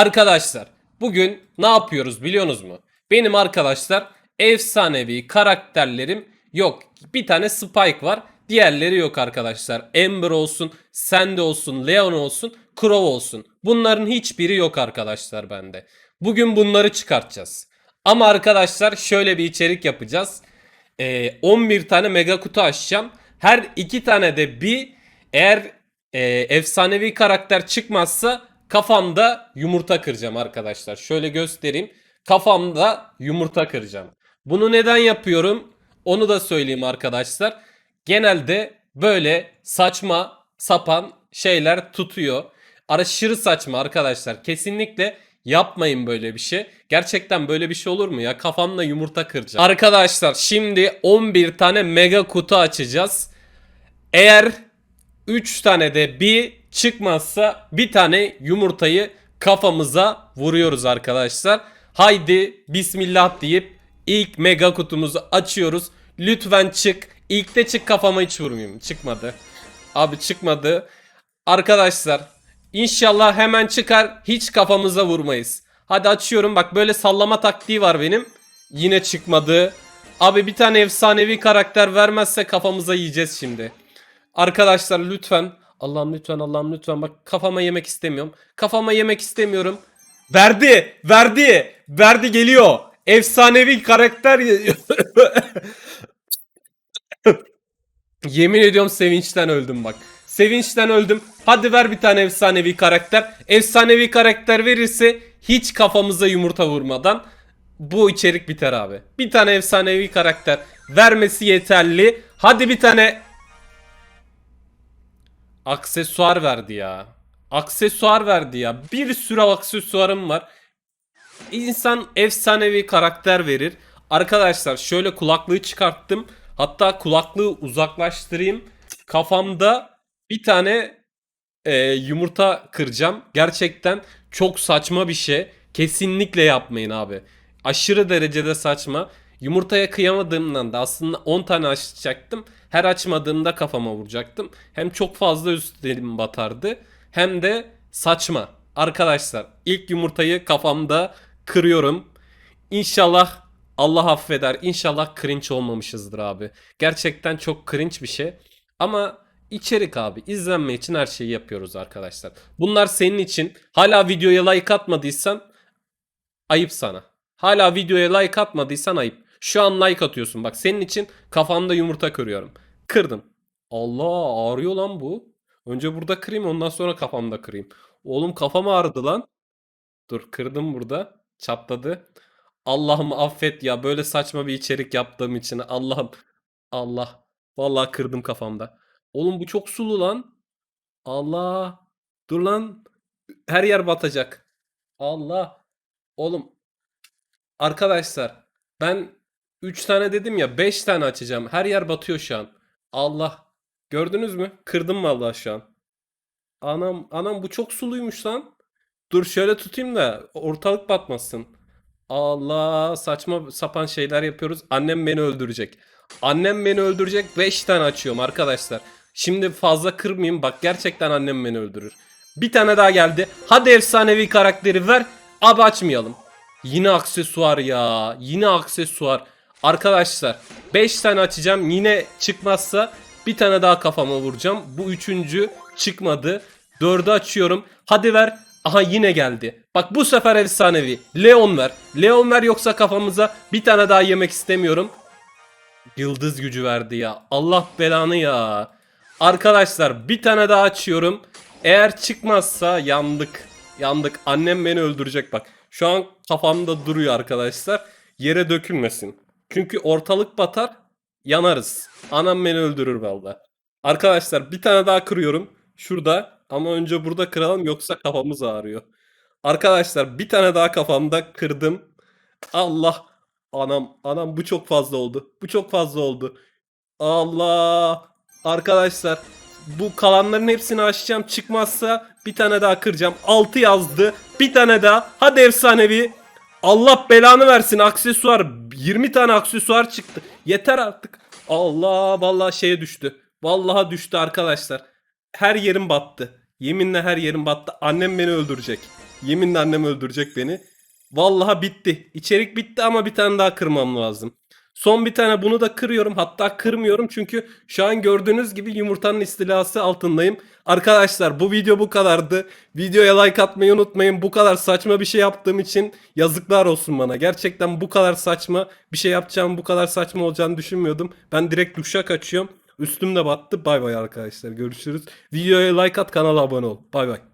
Arkadaşlar bugün ne yapıyoruz biliyorsunuz mu? Benim arkadaşlar efsanevi karakterlerim yok. Bir tane Spike var. Diğerleri yok arkadaşlar. Ember olsun, Sandy olsun, Leon olsun, Crow olsun. Bunların hiçbiri yok arkadaşlar bende. Bugün bunları çıkartacağız. Ama arkadaşlar şöyle bir içerik yapacağız. Ee, 11 tane mega kutu açacağım. Her iki tane de bir eğer e, efsanevi karakter çıkmazsa kafamda yumurta kıracağım arkadaşlar. Şöyle göstereyim. Kafamda yumurta kıracağım. Bunu neden yapıyorum? Onu da söyleyeyim arkadaşlar. Genelde böyle saçma sapan şeyler tutuyor. Aşırı saçma arkadaşlar. Kesinlikle yapmayın böyle bir şey. Gerçekten böyle bir şey olur mu ya? Kafamla yumurta kıracağım. Arkadaşlar şimdi 11 tane mega kutu açacağız. Eğer 3 tane de bir çıkmazsa bir tane yumurtayı kafamıza vuruyoruz arkadaşlar. Haydi bismillah deyip ilk mega kutumuzu açıyoruz. Lütfen çık. İlkte çık kafama hiç vurmayayım. Çıkmadı. Abi çıkmadı. Arkadaşlar inşallah hemen çıkar. Hiç kafamıza vurmayız. Hadi açıyorum. Bak böyle sallama taktiği var benim. Yine çıkmadı. Abi bir tane efsanevi karakter vermezse kafamıza yiyeceğiz şimdi. Arkadaşlar lütfen Allah'ım lütfen Allah'ım lütfen bak kafama yemek istemiyorum. Kafama yemek istemiyorum. Verdi! Verdi! Verdi geliyor. Efsanevi karakter Yemin ediyorum sevinçten öldüm bak. Sevinçten öldüm. Hadi ver bir tane efsanevi karakter. Efsanevi karakter verirse hiç kafamıza yumurta vurmadan bu içerik biter abi. Bir tane efsanevi karakter vermesi yeterli. Hadi bir tane aksesuar verdi ya. Aksesuar verdi ya. Bir sürü aksesuarım var. İnsan efsanevi karakter verir. Arkadaşlar şöyle kulaklığı çıkarttım. Hatta kulaklığı uzaklaştırayım. Kafamda bir tane e, yumurta kıracağım. Gerçekten çok saçma bir şey. Kesinlikle yapmayın abi. Aşırı derecede saçma. Yumurtaya kıyamadığımdan da aslında 10 tane açacaktım. Her açmadığımda kafama vuracaktım. Hem çok fazla üstlerim batardı. Hem de saçma. Arkadaşlar ilk yumurtayı kafamda kırıyorum. İnşallah Allah affeder. İnşallah cringe olmamışızdır abi. Gerçekten çok cringe bir şey. Ama içerik abi. izlenme için her şeyi yapıyoruz arkadaşlar. Bunlar senin için. Hala videoya like atmadıysan ayıp sana. Hala videoya like atmadıysan ayıp. Şu an like atıyorsun. Bak senin için kafamda yumurta kırıyorum. Kırdım. Allah ağrıyor lan bu. Önce burada kırayım ondan sonra kafamda kırayım. Oğlum kafam ağrıdı lan. Dur kırdım burada. Çatladı. Allah'ım affet ya böyle saçma bir içerik yaptığım için. Allah'ım. Allah. Vallahi kırdım kafamda. Oğlum bu çok sulu lan. Allah. Dur lan. Her yer batacak. Allah. Oğlum. Arkadaşlar ben 3 tane dedim ya 5 tane açacağım. Her yer batıyor şu an. Allah. Gördünüz mü? Kırdım vallahi şu an. Anam anam bu çok suluymuş lan. Dur şöyle tutayım da ortalık batmasın. Allah saçma sapan şeyler yapıyoruz. Annem beni öldürecek. Annem beni öldürecek. 5 tane açıyorum arkadaşlar. Şimdi fazla kırmayayım. Bak gerçekten annem beni öldürür. Bir tane daha geldi. Hadi efsanevi karakteri ver. Abi açmayalım. Yine aksesuar ya. Yine aksesuar. Arkadaşlar 5 tane açacağım. Yine çıkmazsa bir tane daha kafama vuracağım. Bu üçüncü çıkmadı. Dördü açıyorum. Hadi ver. Aha yine geldi. Bak bu sefer efsanevi. Leon ver. Leon ver yoksa kafamıza bir tane daha yemek istemiyorum. Yıldız gücü verdi ya. Allah belanı ya. Arkadaşlar bir tane daha açıyorum. Eğer çıkmazsa yandık. Yandık. Annem beni öldürecek bak. Şu an kafamda duruyor arkadaşlar. Yere dökülmesin. Çünkü ortalık batar. Yanarız. Anam beni öldürür valla. Arkadaşlar bir tane daha kırıyorum. Şurada. Ama önce burada kıralım yoksa kafamız ağrıyor. Arkadaşlar bir tane daha kafamda kırdım. Allah. Anam anam bu çok fazla oldu. Bu çok fazla oldu. Allah. Arkadaşlar bu kalanların hepsini açacağım. Çıkmazsa bir tane daha kıracağım. 6 yazdı. Bir tane daha. Hadi efsanevi. Allah belanı versin aksesuar. 20 tane aksesuar çıktı. Yeter artık. Allah vallahi şeye düştü. Vallahi düştü arkadaşlar. Her yerim battı. Yeminle her yerim battı. Annem beni öldürecek. Yeminle annem öldürecek beni. Vallahi bitti. İçerik bitti ama bir tane daha kırmam lazım. Son bir tane bunu da kırıyorum. Hatta kırmıyorum çünkü şu an gördüğünüz gibi yumurtanın istilası altındayım. Arkadaşlar bu video bu kadardı. Videoya like atmayı unutmayın. Bu kadar saçma bir şey yaptığım için yazıklar olsun bana. Gerçekten bu kadar saçma bir şey yapacağım bu kadar saçma olacağını düşünmüyordum. Ben direkt duşa kaçıyorum. Üstüm de battı. Bay bay arkadaşlar. Görüşürüz. Videoya like at kanala abone ol. Bay bay.